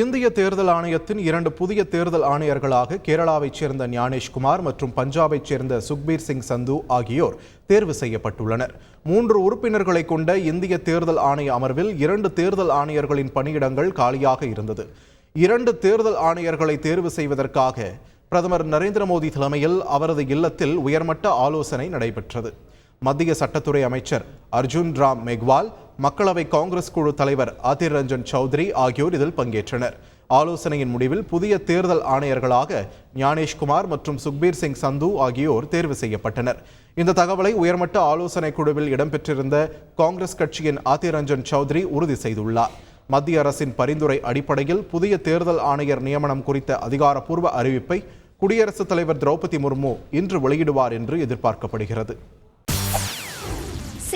இந்திய தேர்தல் ஆணையத்தின் இரண்டு புதிய தேர்தல் ஆணையர்களாக கேரளாவைச் சேர்ந்த ஞானேஷ்குமார் மற்றும் பஞ்சாபைச் சேர்ந்த சுக்பீர் சிங் சந்து ஆகியோர் தேர்வு செய்யப்பட்டுள்ளனர். மூன்று உறுப்பினர்களை கொண்ட இந்திய தேர்தல் ஆணைய அமர்வில் இரண்டு தேர்தல் ஆணையர்களின் பணியிடங்கள் காலியாக இருந்தது. இரண்டு தேர்தல் ஆணையர்களை தேர்வு செய்வதற்காக பிரதமர் நரேந்திர மோடி தலைமையில் அவரது இல்லத்தில் உயர்மட்ட ஆலோசனை நடைபெற்றது. மத்திய சட்டத்துறை அமைச்சர் அர்ஜுன் ராம் மெக்வால் மக்களவை காங்கிரஸ் குழு தலைவர் அதிர் ரஞ்சன் சௌத்ரி ஆகியோர் இதில் பங்கேற்றனர். ஆலோசனையின் முடிவில் புதிய தேர்தல் ஆணையர்களாக ஞானேஷ்குமார் மற்றும் சுக்பீர் சிங் சந்து ஆகியோர் தேர்வு செய்யப்பட்டனர். இந்த தகவலை உயர்மட்ட ஆலோசனை குழுவில் இடம்பெற்றிருந்த காங்கிரஸ் கட்சியின் அதிர் ரஞ்சன் சௌத்ரி உறுதி செய்துள்ளார். மத்திய அரசின் பரிந்துரை அடிப்படையில் புதிய தேர்தல் ஆணையர் நியமனம் குறித்த அதிகாரப்பூர்வ அறிவிப்பை குடியரசுத் தலைவர் திரௌபதி முர்மு இன்று வெளியிடுவார் என்று எதிர்பார்க்கப்படுகிறது.